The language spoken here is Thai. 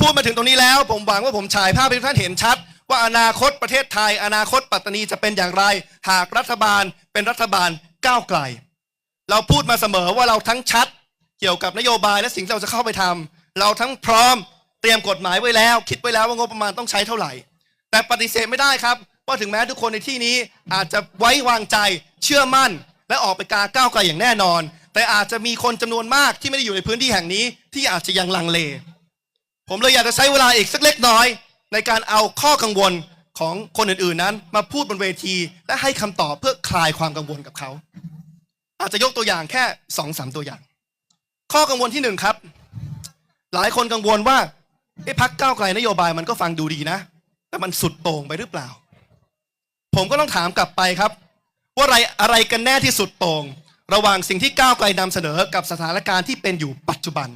พูดมาถึงตรงนี้แล้ว ผมหวังว่าผมฉายภาพให้ท่านเห็นชัด ว่าอนาคตประเทศไทย อนาคตปัตตานีจะเป็นอย่างไร หากรัฐบาลเป็นรัฐบาลก้าวไกล เราพูดมาเสมอว่าเราทั้งชัด เกี่ยวกับนโยบายและสิ่งที่เราจะเข้าไปทำเราทั้งพร้อมเตรียมกฎหมายไว้แล้ว คิดไว้แล้วว่างบประมาณต้องใช้เท่าไหร่ แต่ปฏิเสธไม่ได้ครับว่าถึงแม้ทุกคนในที่นี้อาจจะไว้วางใจเชื่อมั่น และออกไปกาก้าวไกลอย่างแน่นอน แต่อาจจะมีคนจำนวนมากที่ไม่ได้อยู่ในพื้นที่แห่งนี้ ที่อาจจะยังลังเล ผมเลยอยากจะใช้เวลาอีกสักเล็กน้อย ในการเอาข้อกังวลของคนอื่นๆนั้น มาพูดบนเวที และให้คำตอบเพื่อคลายความกังวลกับเขา อาจจะยกตัวอย่างแค่สองสามตัวอย่าง ข้อกังวลที่หนึ่งครับ หลายคนกังวลว่าไอ้พักก้าวไกลนโยบายมันก็ฟังดูดีนะ แต่มันสุดโต่งไปหรือเปล่า ผมก็ต้องถามกลับไปครับ ว่าอะไรอะไรกันแน่ที่สุดโต่งระหว่างสิ่งที่ก้าวไกลนำเสนอกับสถานการณ์ที่เป็นอยู่ปัจจุบัน